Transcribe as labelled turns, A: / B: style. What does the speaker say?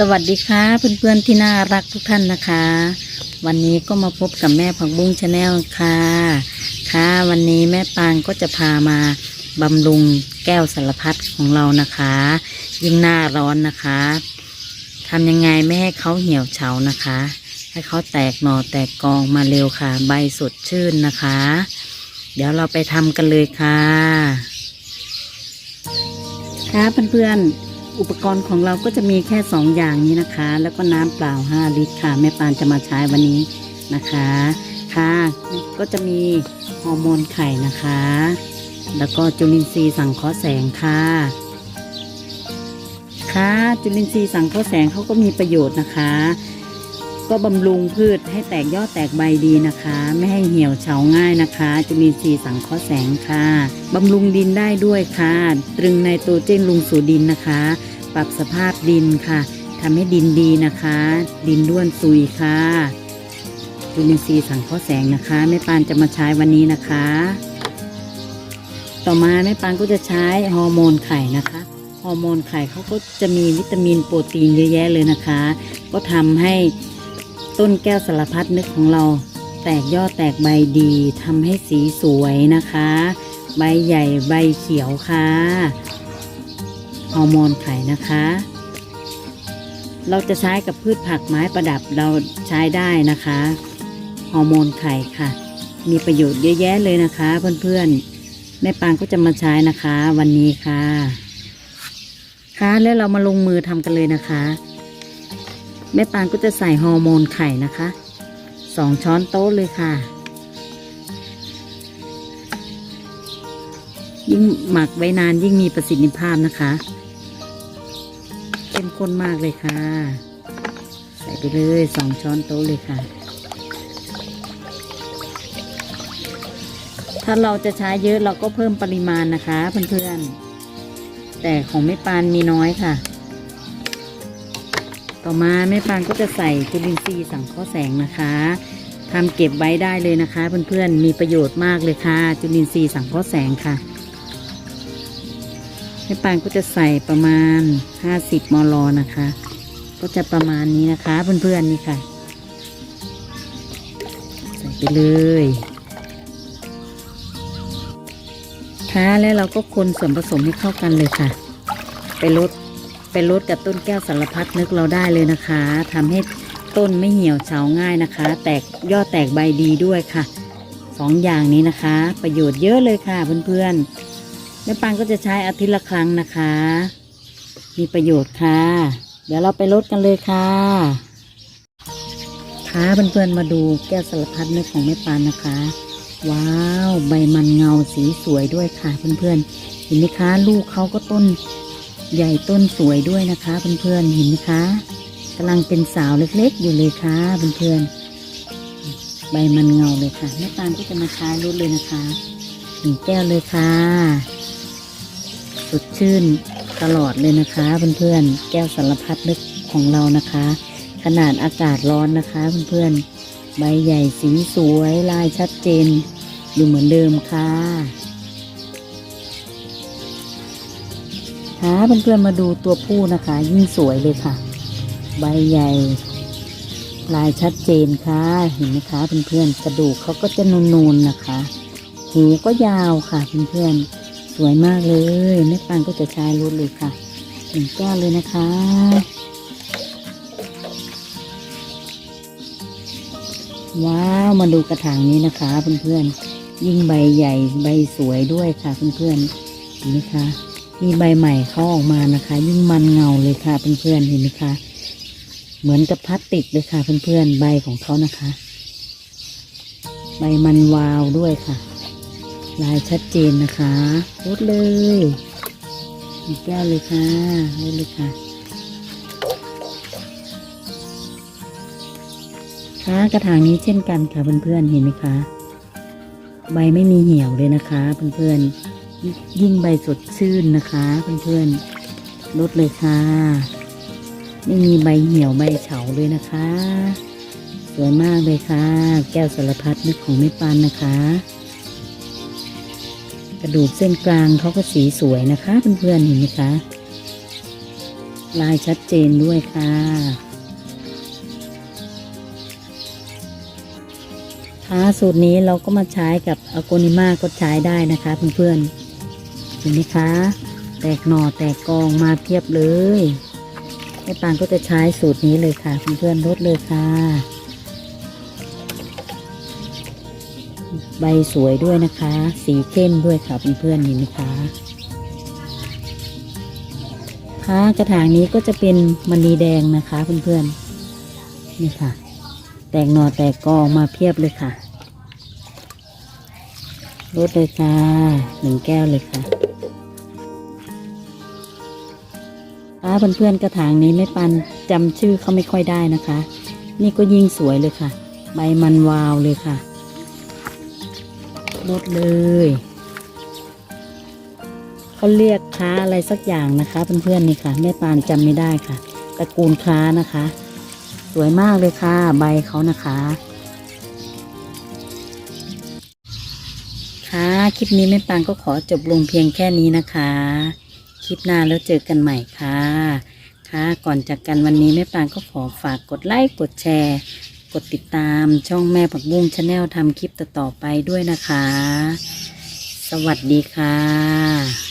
A: สวัสดีค่ะเพื่อนๆที่น่ารักทุกท่านนะคะ วันนี้ก็มาพบกับแม่ผักบุ้งชาแนลค่ะ ค่ะวันนี้แม่ปางก็จะพามาบำรุงแก้วสารพัดของเรานะคะ ยิ่งหน้าร้อนนะคะทำยังไงไม่ให้เขาเหี่ยวเฉานะคะ ให้เขาแตกหน่อแตกกองมาเร็วค่ะ ใบสดชื่นนะคะ เดี๋ยวเราไปทำกันเลยค่ะค่ะเพื่อนๆ อุปกรณ์ของเราก็จะมีแค่สองอย่างนี้นะคะ แล้วก็น้ำเปล่า 5 ลิตรค่ะแม่ปานจะมาใช้วันนี้นะคะค่ะ ก็จะมีฮอร์โมนไข่นะคะ แล้วก็จุลินทรีย์สังเคราะห์แสงค่ะค่ะจุลินทรีย์สังเคราะห์แสงเขาก็มีประโยชน์นะคะ ก็บำรุงพืชให้แตกยอดแตกใบดีนะคะ ไม่ให้เหี่ยวเฉาง่ายนะคะ จุลินทรีย์สังเคราะห์แสงค่ะบำรุงดินได้ด้วยค่ะ ตรึงไนโตรเจนลงสู่ดินนะคะ ปรับสภาพดินค่ะทำให้ดินดีนะคะ ดินด้วนซุยค่ะจุลินทรีย์สังเคราะห์แสงนะคะแม่ปานจะมาใช้วันนี้นะคะ ต่อมาแม่ปานก็จะใช้ฮอร์โมนไข่นะคะฮอร์โมนไข่เขาก็จะมีวิตามินโปรตีนเยอะแยะเลยนะคะ ก็ทำให้ต้นแก้วสารพัดนึกของเรา แตกยอดแตกใบดีทำให้สีสวยนะคะ ใบใหญ่ใบเขียวค่ะ ฮอร์โมนไข่นะคะ เราจะใช้กับพืชผักไม้ประดับเราใช้ได้นะคะฮอร์โมนไข่ค่ะ มีประโยชน์เยอะแยะเลยนะคะ เพื่อนๆแม่ปางก็จะมาใช้นะคะ วันนี้ค่ะ ค่ะแล้วเรามาลงมือทำกันเลยนะคะ แม่ปานก็จะใส่ฮอร์โมนไข่นะคะสองช้อนโต๊ะเลยค่ะยิ่งหมักไว้นานยิ่งมีประสิทธิภาพนะคะ ข้นมากเลยค่ะ ใส่ไปเลยสองช้อนโต๊ะเลยค่ะ ถ้าเราจะใช้เยอะเราก็เพิ่มปริมาณนะคะเพื่อนๆ แต่ของแม่ปานมีน้อยค่ะ ต่อมาแม่ปานก็จะใส่จุลินทรีย์สังเคราะห์แสงนะคะทำเก็บไว้ได้เลยนะคะเพื่อนๆ มีประโยชน์มากเลยค่ะ จุลินทรีย์สังเคราะห์แสงค่ะ แม่ปานก็จะใส่ประมาณ 50 มลนะคะ ก็จะประมาณนี้นะคะเพื่อนๆนี่ค่ะ ใส่ไปเลยค่ะแล้วเราก็คนส่วนผสมให้เข้ากันเลยค่ะ ไปลดไปลดกับต้นแก้วสารพัดนึกเราได้เลยนะคะทำให้ต้นไม่เหี่ยวเฉาง่ายนะคะ แตกยอดแตกใบดีด้วยค่ะสองอย่างนี้นะคะ ประโยชน์เยอะเลยค่ะเพื่อนๆ แม่ปานก็จะใช้อาทิตย์ละครั้งนะคะ มีประโยชน์ค่ะ เดี๋ยวเราไปลดกันเลยค่ะค่ะเพื่อนๆมาดูแก้วสารพัดนึกของแม่ปานนะคะ ว้าวใบมันเงาสีสวยด้วยค่ะเพื่อนๆเห็นไหมคะลูกเขาก็ต้นใหญ่ต้นสวยด้วยนะคะเพื่อนๆเห็นไหมคะกำลังเป็นสาวเล็กๆ อยู่เลยค่ะเพื่อนๆใบมันเงาเลยค่ะแม่ตาลก็จะมาใช้รดเลยนะคะหนึ่งแก้วเลยค่ะ สดชื่นตลอดเลยนะคะ เพื่อนๆ แก้วสารพัดนึกของเรานะคะ ขนาดอากาศร้อนนะคะ เพื่อนๆ ใบใหญ่สีสวยลายชัดเจน อยู่เหมือนเดิมค่ะค่ะเพื่อนๆมาดูตัวผู้นะคะ ยิ่งสวยเลยค่ะ ใบใหญ่ ลายชัดเจนค่ะ เห็นไหมคะเพื่อนๆกระดูกเขาก็จะนูนๆนะคะ หูก็ยาวค่ะเพื่อนๆ สวยมากเลยแม่ปังก็จะใช้รดเลยค่ะหนึ่งแก้วเลยนะคะว้าวมาดูกระถางนี้นะคะเพื่อนๆยิ่งใบใหญ่ใบสวยด้วยค่ะเพื่อนๆเห็นไหมคะมีใบใหม่เข้าออกมานะคะ ยิ่งมันเงาเลยค่ะเพื่อนๆเห็นไหมคะเหมือนกับพลาสติกเลยค่ะเพื่อนๆใบของเขานะคะ ใบมันวาวด้วยค่ะ ลายชัดเจนนะคะรดเลยอีกแก้วเลยค่ะรดเลยค่ะค่ะกระถางนี้เช่นกันค่ะเพื่อนๆเห็นไหมคะใบไม่มีเหี่ยวเลยนะคะเพื่อนๆยิ่งใบสดชื่นนะคะเพื่อนๆลดเลยค่ะ ไม่มีใบเหี่ยวใบเฉาเลยนะคะ สวยมากเลยค่ะ แก้วสารพัดนึกของแม่ปานนะคะ กระดูกเส้นกลางเขาก็สีสวยนะคะเพื่อนๆเห็นไหมคะลายชัดเจนด้วยค่ะ ค่ะสูตรนี้เราก็มาใช้กับอโกนิมาก็ใช้ได้นะคะเพื่อนๆเห็นไหมคะ แตกหน่อแตกกองมาเพียบเลยแม่ปานก็จะใช้สูตรนี้เลยค่ะเพื่อนๆลดเลยค่ะ ใบสวยด้วยนะคะ สีเข้มด้วยค่ะเพื่อนๆเห็นไหมคะค่ะกระถางนี้ก็จะเป็นมณีแดงนะคะเพื่อนๆนี่ค่ะ แตกหน่อแตกกอมาเพียบเลยค่ะลดเลยค่ะหนึ่งแก้วเลยค่ะค่ะเพื่อนๆกระถางนี้ไม่ปันจำชื่อเขาไม่ค่อยได้นะคะ นี่ก็ยิ่งสวยเลยค่ะ ใบมันวาวเลยค่ะ ลดเลย เขาเรียกค้าอะไรสักอย่างนะคะเพื่อนๆนี่ค่ะ แม่ปานจำไม่ได้ค่ะตระกูลค้านะคะ สวยมากเลยค่ะ ใบเขานะคะค่ะคลิปนี้แม่ปานก็ขอจบลงเพียงแค่นี้นะคะ คลิปหน้าแล้วเจอกันใหม่ค่ะค่ะก่อนจากกันวันนี้แม่ปานก็ขอฝากกดไลค์กดแชร์ ดติดตามช่องแม่ผักบุ้งชาแนลทำคลิปต่อๆไปด้วยนะคะ สวัสดีค่ะ